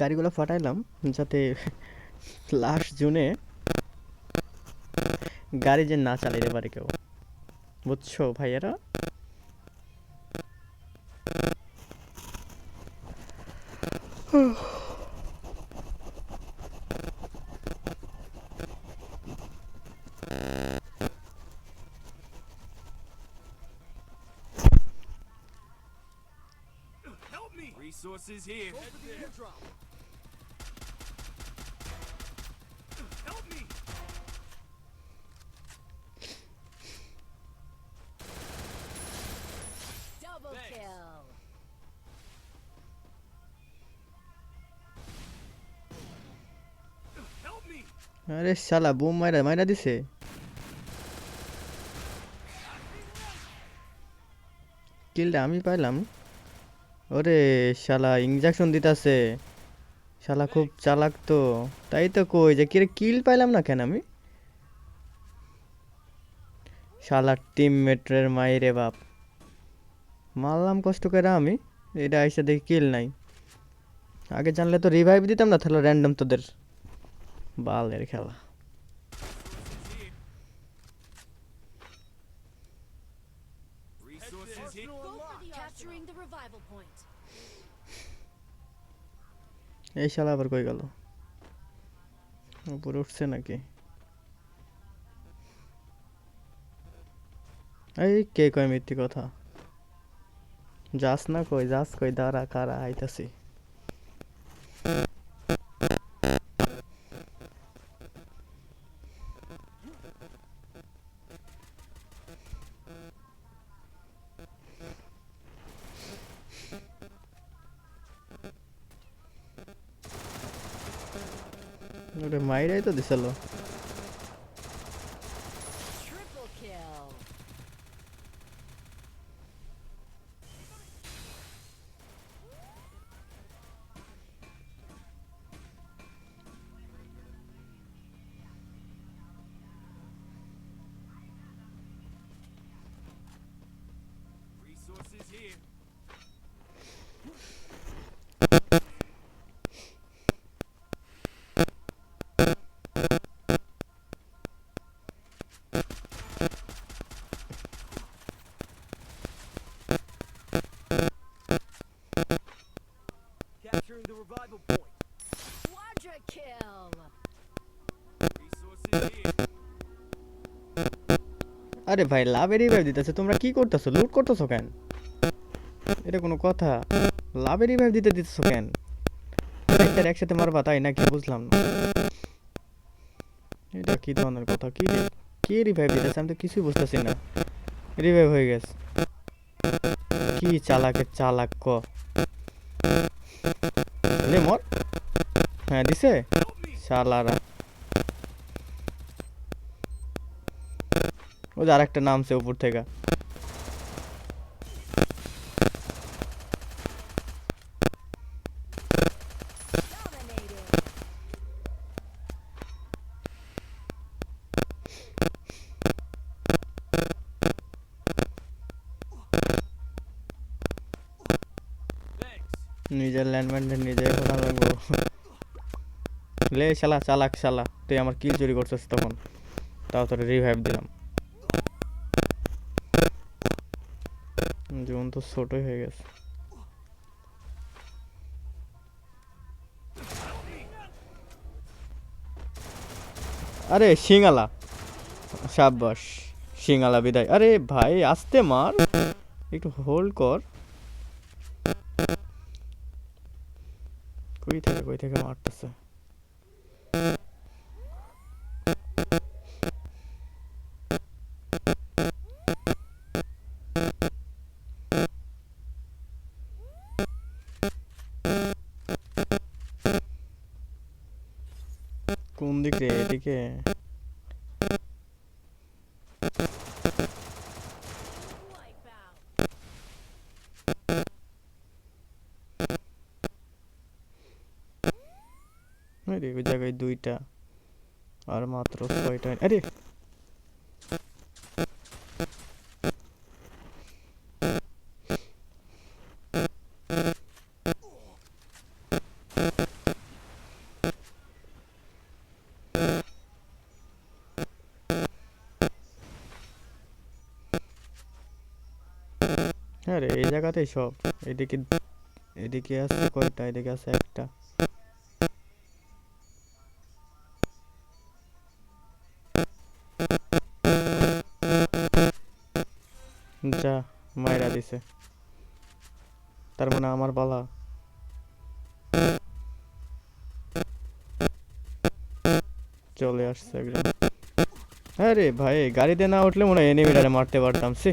গাড়িগুলো ফাটাইলাম যাতে লাস্ট জুনে গাড়ি যে না চালাইতে পারে কেউ। বুঝছ ভাইয়েরা? Help Resources here. Help me! Double Thanks. kill. Help me! আরে শালা বুম মাইরা মাইরা দিছে কিলটা আমি পাইলাম ওরে শালা ইনজেকশন দিতাছে। শালা খুব চালাক তো। তাই তো কই যে, কিরে কিল পাইলাম না কেন আমি? শালা টিমমেটের মাইরে বাপ। মারলাম কষ্ট করে আমি, এটা আইসা দেখি কিল নাই। আগে জানলে তো রিভাইভ দিতাম না তাহলে র্যান্ডম তোদের। বালের খেলা। Resources here. Go for the Capturing the revival point. এই শালা আবার কই গেল উপরে উঠছে নাকি এই কে কয় মিথ্যে কথা যাস না কই যাস কই দাঁড়া কারা আইতাছি ওরে মাইরাই তো দিছিল Triple আরে ভাই লাভের রিভাইভ দিতেছে। তোমরা কি করতেছো? লুট করতেছো কেন? এটা কোনো কথা। লাভের রিভাইভ দিতে দিতেছো কেন? একসাথে মারবা তাই নাকি? বুঝলাম না। এটা কি ধরনের কথা? কি কে রিভাইভ দিতেছে? আমি তো কিছুই বুঝতেছি না। রিভাইভ হয়ে গেছে। কি চালাকে চালাক ক? মর। হ্যাঁ দিছে? শালারা। ও যে আরেকটা নামছে উপর থেকে. নিজের ল্যান্ডম্যানটা নিজে খোলা লাগবো লে শালা, চালাক শালা, তুই আমার কিল চুরি করছিস তখন। তাও তোর রিভাইভ দিলাম। তো ছোটই হয়ে গেছে। আরে সিঙ্গালা সাব্বাস সিঙ্গালা বিদায়। আরে ভাই, আস্তে মার। একটু হোল্ড কর। কই থেকে কই থেকে মারতেছে? কোন দিক? এদিকে? ওই জায়গায় দুইটা। আর মাত্র ছয়টা। আরে! হ্যাঁ রে, এই জায়গাতেই সব। এদিকে এদিকে আছে কয়টা, এদিকে আছে একটা। যা মায়েরা দিছে। তার মানে আমার পালা চলে আসছে একদম হ্যাঁ রে ভাই, গাড়িতে না উঠলে মনে হয় এনিমিটারে মারতে পারতাম সি